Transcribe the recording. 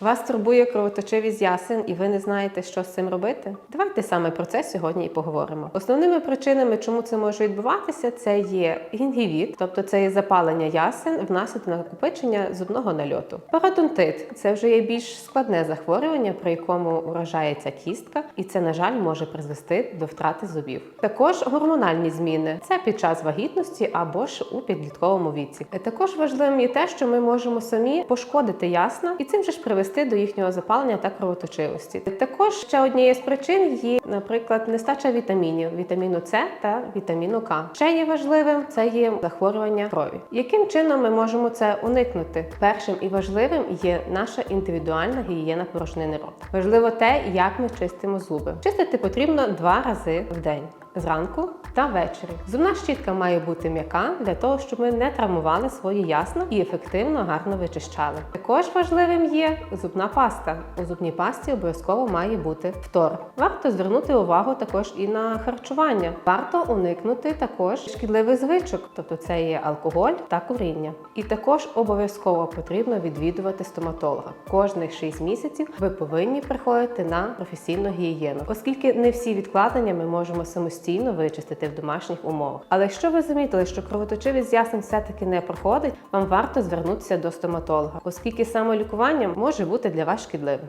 Вас турбує кровоточивість ясен, і ви не знаєте, що з цим робити? Давайте саме про це сьогодні і поговоримо. Основними причинами, чому це може відбуватися, це є гінгівіт, тобто це є запалення ясен внаслідок накопичення зубного нальоту. Пародонтит це вже є більш складне захворювання, при якому вражається кістка, і це, на жаль, може призвести до втрати зубів. Також гормональні зміни це під час вагітності або ж у підлітковому віці. Також важливим є те, що ми можемо самі пошкодити ясна і цим же ж привести до їхнього запалення та кровоточивості. Також ще однією з причин є, наприклад, нестача вітамінів, вітаміну С та вітаміну К. Ще є важливим це є захворювання крові. Яким чином ми можемо це уникнути? Першим і важливим є наша індивідуальна гігієна порожнини рота. Важливо те, як ми чистимо зуби. Чистити потрібно два рази в день. Зранку та ввечері. Зубна щітка має бути м'яка для того, щоб ми не травмували свої ясна і ефективно гарно вичищали. Також важливим є зубна паста. У зубній пасті обов'язково має бути фтор. Варто звернути увагу також і на харчування. Варто уникнути також шкідливих звичок, тобто це є алкоголь та куріння. І також обов'язково потрібно відвідувати стоматолога. Кожних 6 місяців ви повинні приходити на професійну гігієну, оскільки не всі відкладення ми можемо самостійно вичистити в домашніх умовах. Але якщо ви замітили, що кровоточивість ясен все-таки не проходить, вам варто звернутися до стоматолога, оскільки самолікування може бути для вас шкідливим.